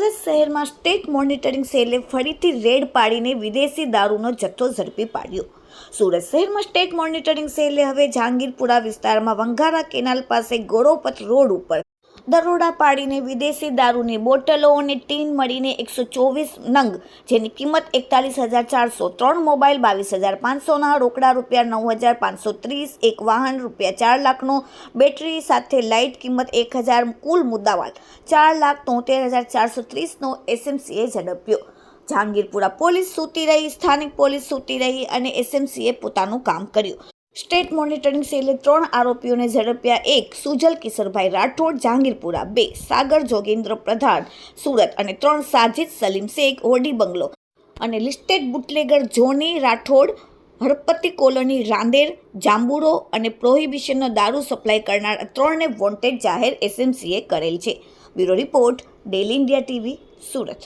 સુરત શહેરમાં state monitoring સેલે ફરીથી red પાડીને વિદેશી દારૂનો જથ્થો ઝડપી પાડ્યો. સુરત શહેરમાં સ્ટેટ મોનિટરિંગ સેલે હવે જહાંગીરપુરા વિસ્તારમાં વંગારા કેનાલ પાસે ગોળોપત રોડ ઉપર દરોડા પાડીને વિદેશી દારૂની બોટલો અને ટીન મળીને એકસો ચોવીસ નંગ, જેની કિંમત એકતાલીસ હજાર ચારસો ત્રણ, મોબાઈલ બાવીસ હજાર પાંચસોના, રોકડા રૂપિયા નવ હજાર પાંચસો ત્રીસ, એક વાહન રૂપિયા ચાર લાખનો, બેટરી સાથે લાઇટ કિંમત એક હજાર, કુલ મુદ્દાવાલ ચાર લાખ તોતેર હજાર ચારસો ત્રીસનો એસએમસીએ ઝડપ્યો. જહાંગીરપુરા પોલીસ સૂતી રહી, સ્થાનિક પોલીસ સૂતી રહી અને એસએમસીએ પોતાનું કામ કર્યું. સ્ટેટ મોનિટરિંગ સેલે ત્રણ આરોપીઓને ઝડપ્યા એક, સુજલ કિશોરભાઈ રાઠોડ જહાંગીરપુરા બે, સાગર જોગેન્દ્ર પ્રધાન, સુરત અને ત્રણ, સાજિદ સલીમ શેખ, હોડી બંગલો અને listed bootlegger Johnny Rathod, Harpati colony Rander Jambudo અને પ્રોહિબિશનનો દારૂ સપ્લાય કરનાર ત્રણને વોન્ટેડ જાહેર એસએમસીએ કરેલ છે. Bureau report daily India TV, Surat.